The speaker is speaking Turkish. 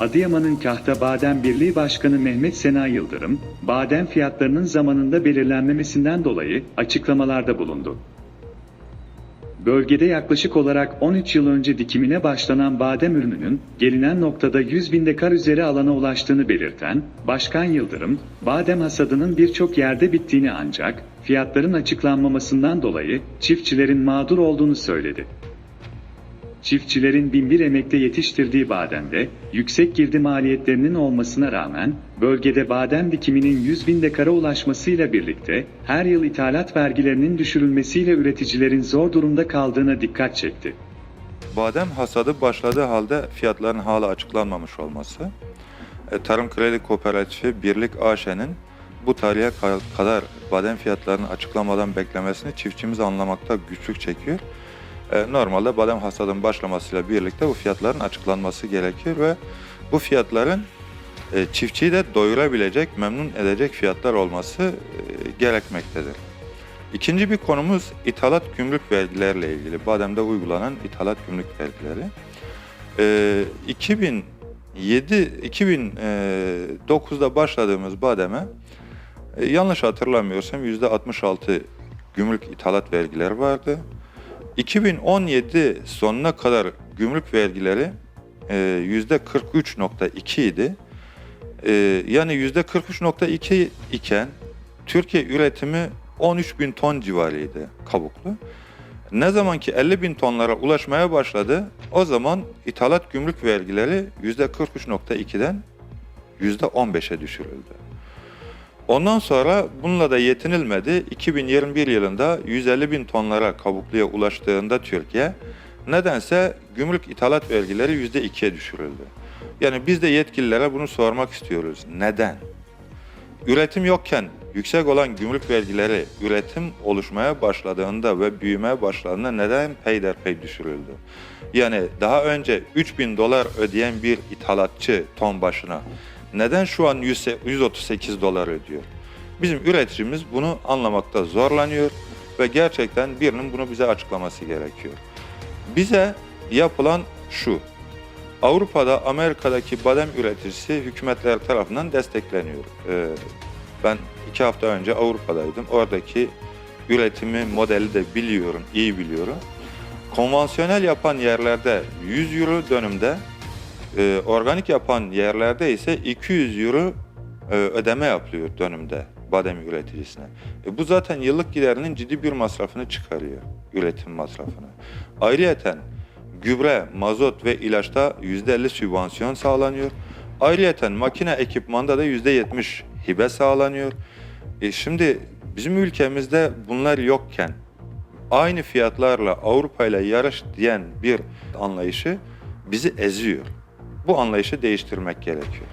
Adıyaman'ın Kahta Badem Birliği Başkanı Mehmet Sena Yıldırım, badem fiyatlarının zamanında belirlenmemesinden dolayı açıklamalarda bulundu. Bölgede yaklaşık olarak 13 yıl önce dikimine başlanan badem ürününün gelinen noktada 100 bin dekar üzeri alana ulaştığını belirten Başkan Yıldırım, badem hasadının birçok yerde bittiğini ancak fiyatların açıklanmamasından dolayı çiftçilerin mağdur olduğunu söyledi. Çiftçilerin binbir emekle yetiştirdiği bademde yüksek girdi maliyetlerinin olmasına rağmen bölgede badem dikiminin 100 bin dekara ulaşmasıyla birlikte her yıl ithalat vergilerinin düşürülmesiyle üreticilerin zor durumda kaldığına dikkat çekti. Badem hasadı başladığı halde fiyatların hala açıklanmamış olması, e, Tarım Kredi Kooperatifi Birlik AŞ'nin bu tarihe ka- kadar badem fiyatlarını açıklamadan beklemesini çiftçimiz anlamakta güçlük çekiyor. E, Normalde badem hasadının başlamasıyla birlikte bu fiyatların açıklanması gerekiyor ve bu fiyatların e, çiftçiyi de doyurabilecek, memnun edecek fiyatlar olması e, gerekmektedir. İkinci bir konumuz ithalat gümrük vergilerle ilgili. Badem'de uygulanan ithalat gümrük vergileri. Ee, 2007 2009'da başladığımız bademe yanlış hatırlamıyorsam %66 gümrük ithalat vergileri vardı. 2017 sonuna kadar gümrük vergileri e, %43.2 idi. E, yani %43.2 iken Türkiye üretimi 13 bin ton civarıydı kabuklu. Ne zaman ki 50 bin tonlara ulaşmaya başladı, o zaman ithalat gümrük vergileri %43.2'den %15'e düşürüldü. Ondan sonra bununla da yetinilmedi. 2021 yılında 150 bin tonlara kabukluya ulaştığında Türkiye, nedense gümrük ithalat vergileri %2'ye düşürüldü. Yani biz de yetkililere bunu sormak istiyoruz. Neden? Üretim yokken yüksek olan gümrük vergileri üretim oluşmaya başladığında ve büyümeye başladığında neden peyderpey düşürüldü? Yani daha önce 3000 dolar ödeyen bir ithalatçı ton başına neden şu an 100 138 dolar ödüyor? Bizim üreticimiz bunu anlamakta zorlanıyor ve gerçekten birinin bunu bize açıklaması gerekiyor. Bize yapılan şu, Avrupa'da, Amerika'daki badem üreticisi hükümetler tarafından destekleniyor. Ee, ben iki hafta önce Avrupa'daydım. Oradaki üretimi, modeli de biliyorum, iyi biliyorum. Konvansiyonel yapan yerlerde 100 euro dönümde, e, organik yapan yerlerde ise 200 euro e, ödeme yapılıyor dönümde badem üreticisine. E, bu zaten yıllık giderinin ciddi bir masrafını çıkarıyor, üretim masrafını. Ayrıyeten gübre, mazot ve ilaçta %50 sübvansiyon sağlanıyor. Ayrıyeten makine ekipmanda da %70 hibe sağlanıyor. E şimdi bizim ülkemizde bunlar yokken aynı fiyatlarla Avrupa ile yarış diyen bir anlayışı bizi eziyor. Bu anlayışı değiştirmek gerekiyor.